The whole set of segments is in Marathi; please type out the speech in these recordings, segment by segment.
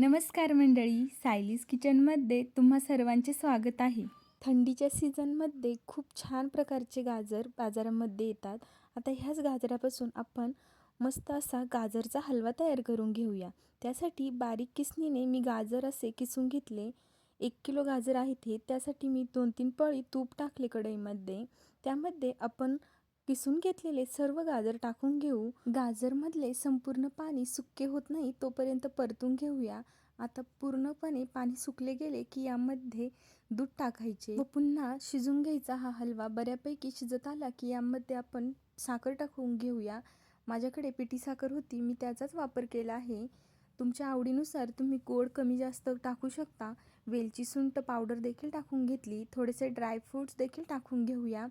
नमस्कार मंडळी सायलीज किचनमध्ये तुम्हा सर्वांचे स्वागत आहे. थंडीच्या सीझनमध्ये खूप छान प्रकारचे गाजर बाजारामध्ये येतात. आता ह्याच गाजरापासून आपण मस्त असा गाजरचा हलवा तयार करून घेऊया. त्यासाठी बारीक किसणीने मी गाजर असे किसून घेतले. एक किलो गाजर आहे ते त्यासाठी मी दोन तीन पळी तूप टाकले कढईमध्ये. त्यामध्ये आपण किसून घेतलेले सर्व गाजर टाकून घेऊ. गाजरमधले संपूर्ण पाणी सुके होत नाही तोपर्यंत परतून घेऊया. आता पूर्णपणे पाणी सुकले गेले की यामध्ये दूध टाकायचे. व पुन्हा शिजून घ्यायचा हा हलवा. बऱ्यापैकी शिजत आला की यामध्ये आपण साखर टाकून घेऊया. माझ्याकडे पिठी साखर होती मी त्याचाच वापर केला आहे. तुमच्या आवडीनुसार तुम्ही गोड कमी जास्त टाकू शकता. वेलची सुंट पावडर देखील टाकून घेतली. थोडेसे ड्रायफ्रूट्स देखील टाकून घेऊया.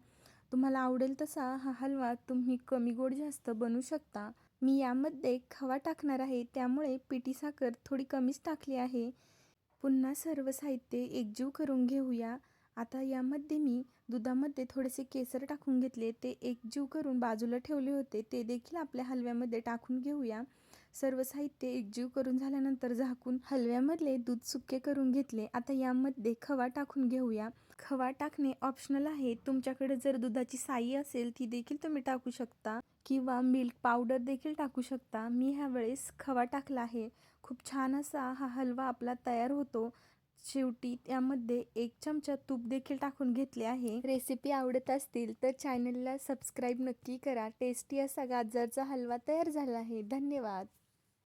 तुम्हाला आवडेल तसा हा हलवा तुम्ही कमी गोड जास्त बनवू शकता. मी यामध्ये खवा टाकणार आहे त्यामुळे पिठी साखर थोडी कमीच टाकली आहे. पुन्हा सर्व साहित्य एकजीव करून घेऊया. आता यामध्ये मी दुधामध्ये थोडेसे केसर टाकून घेतले ते एकजीव करून बाजूला ठेवले होते ते देखील आपल्या हलव्यामध्ये टाकून घेऊया. सर्व साहित्य एकजीव करून झाल्यानंतर झाकून हलव्यामधले दूध सुके करून घेतले. आता यामध्ये खवा टाकून घेऊया. खवा टाकणे ऑप्शनल आहे. तुमच्याकडे जर दुधाची साई असेल ती देखील तुम्ही टाकू शकता. किंवा मिल्क पावडर देखील टाकू शकता. मी ह्यावेळेस खवा टाकला आहे. खूप छान असा हा हलवा आपला तयार होतो. शेवटी त्यामध्ये एक चमचा तूप देखील टाकून घेतले आहे. रेसिपी आवडत असतील तर चॅनलला सबस्क्राईब नक्की करा. टेस्टी असा गाजरचा हलवा तयार झाला आहे. धन्यवाद.